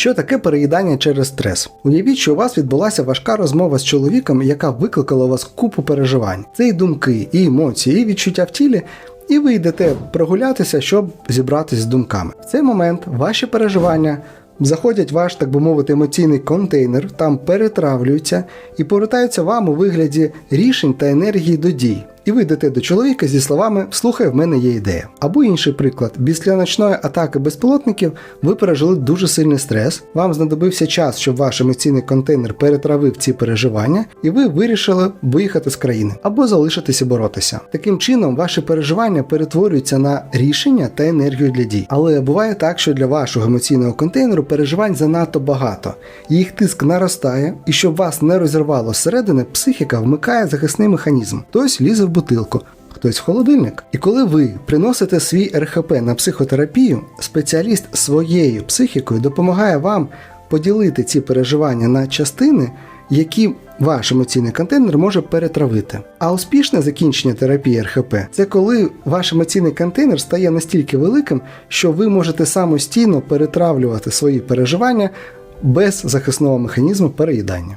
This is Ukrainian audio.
Що таке переїдання через стрес? Уявіть, що у вас відбулася важка розмова з чоловіком, яка викликала у вас купу переживань. Це і думки, і емоції, і відчуття в тілі. І ви йдете прогулятися, щоб зібратись з думками. В цей момент ваші переживання заходять в ваш, так би мовити, емоційний контейнер, там перетравлюються і повертаються вам у вигляді рішень та енергії до дій. І ви йдете до чоловіка зі словами Слухай, в мене є ідея. Або інший приклад: після ночної атаки безпілотників ви пережили дуже сильний стрес, вам знадобився час, щоб ваш емоційний контейнер перетравив ці переживання, і ви вирішили виїхати з країни або залишитися боротися. Таким чином, ваші переживання перетворюються на рішення та енергію для дій. Але буває так, що для вашого емоційного контейнеру переживань занадто багато, їх тиск наростає, і щоб вас не розірвало зсередини, психіка вмикає захисний механізм, хтось лізе бутилку. Хтось в холодильник. І коли ви приносите свій РХП на психотерапію, спеціаліст своєю психікою допомагає вам поділити ці переживання на частини, які ваш емоційний контейнер може перетравити. А успішне закінчення терапії РХП це коли ваш емоційний контейнер стає настільки великим, що ви можете самостійно перетравлювати свої переживання без захисного механізму переїдання.